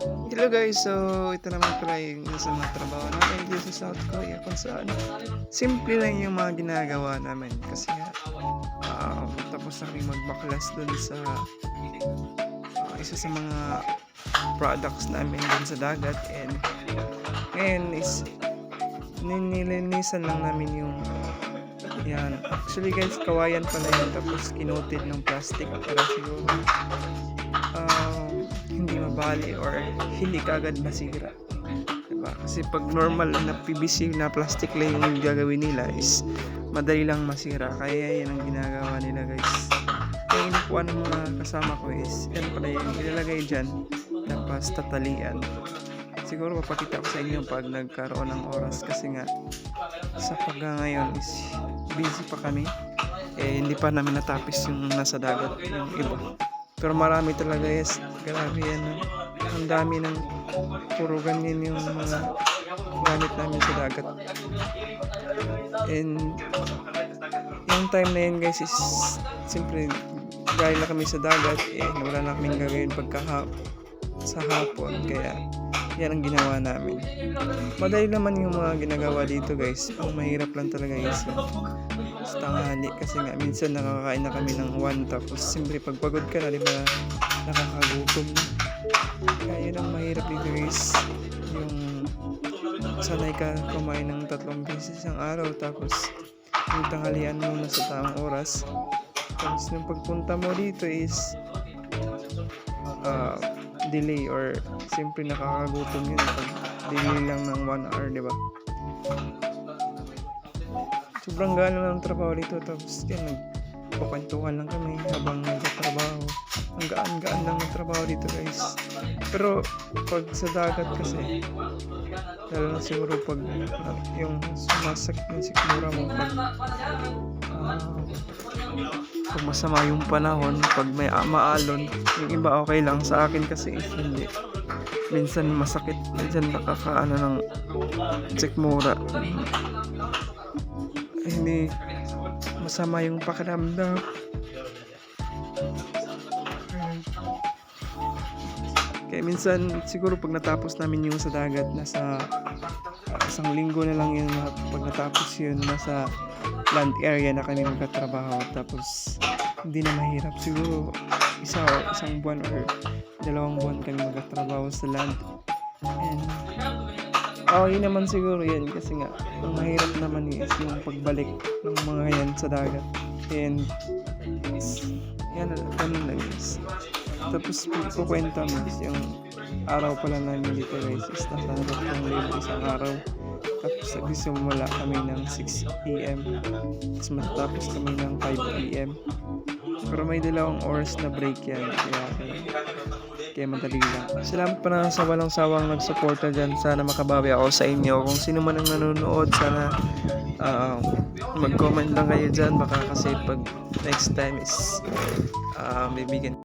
Hello guys, so ito naman pala yung isa mga trabaho namin dito sa South Korea kung saan simple lang yung mga ginagawa namin. Kasi nga um, tapos na kami magbaklas dun sa uh, isa sa mga products namin dun sa dagat. And ngayon is ninilinisan lang namin yung yan. Actually guys, kawayan pala yun tapos kinotid ng plastic para siguro um, hindi mabali or hindi kagad masira. Diba? Kasi pag normal na PVC na plastic lang yung gagawin nila is madali lang masira. Kaya yan ang ginagawa nila guys. Ang inupuan ng mga kasama ko is yan pala yung ilalagay dyan tapos tatalian. Siguro papakita ko sa inyo pag nagkaroon ng oras kasi nga sa pagka ngayon is busy pa kami. Eh, hindi pa namin natapis yung nasa dagat yung iba. Pero marami talaga yes. Grabe yan. Ang dami ng puro ganyan yung mga gamit namin sa dagat. And yung time na yun guys is siyempre dahil na kami sa dagat eh wala na kaming gagawin pagka sa hapon kaya yan ang ginawa namin. Madali naman yung mga ginagawa dito guys. Ang mahirap lang talaga yung sa tanghali kasi nga minsan nakakain na kami ng one tapos siyempre pagpagod ka na di ba nakakagutom na. Kaya yun ang mahirap dito guys. Yung sanay ka kumain ng tatlong beses ang araw tapos yung tanghalian mo na sa tamang oras. Tapos yung pagpunta mo dito is uh, delay or siyempre nakakagutom yun pag delay lang ng 1 hour, di ba? Sobrang gana ng trabaho dito tapos yan, nagpapakwentuhan lang kami habang nagtatrabaho. Ang gaan-gaan lang ng trabaho dito guys. Pero pag sa dagat kasi, lalo na siguro pag yung sumasakit ng sikmura mo pag pag masama yung panahon, pag may maalon, yung iba okay lang. Sa akin kasi hindi. Minsan masakit, minsan nakakaano ng sikmura. Hindi masama yung pakiramdam. Kaya minsan, siguro pag natapos namin yung sa dagat, nasa isang linggo na lang yun, pag natapos yun, nasa land area na kami magkatrabaho. Tapos, hindi na mahirap. Siguro, isa o isang buwan or dalawang buwan kami magkatrabaho sa land. And, okay naman siguro yan kasi nga, ang mahirap naman is yung pagbalik ng mga yan sa dagat. And, is, yan, ganun lang is. Tapos, kukwenta mo yung araw pala dito guys is nasa tatlong libo isang araw. Tapos nagsisimula kami ng 6 a.m. Tapos matatapos kami ng 5 p.m. Pero may dalawang oras na break yan. Kaya, kaya madali lang. Salamat pa na sa walang sawang nagsuporta dyan. Sana makabawi ako sa inyo. Kung sino man ang nanonood, sana ah, mag-comment lang kayo dyan. Baka kasi pag next time is uh, bibigyan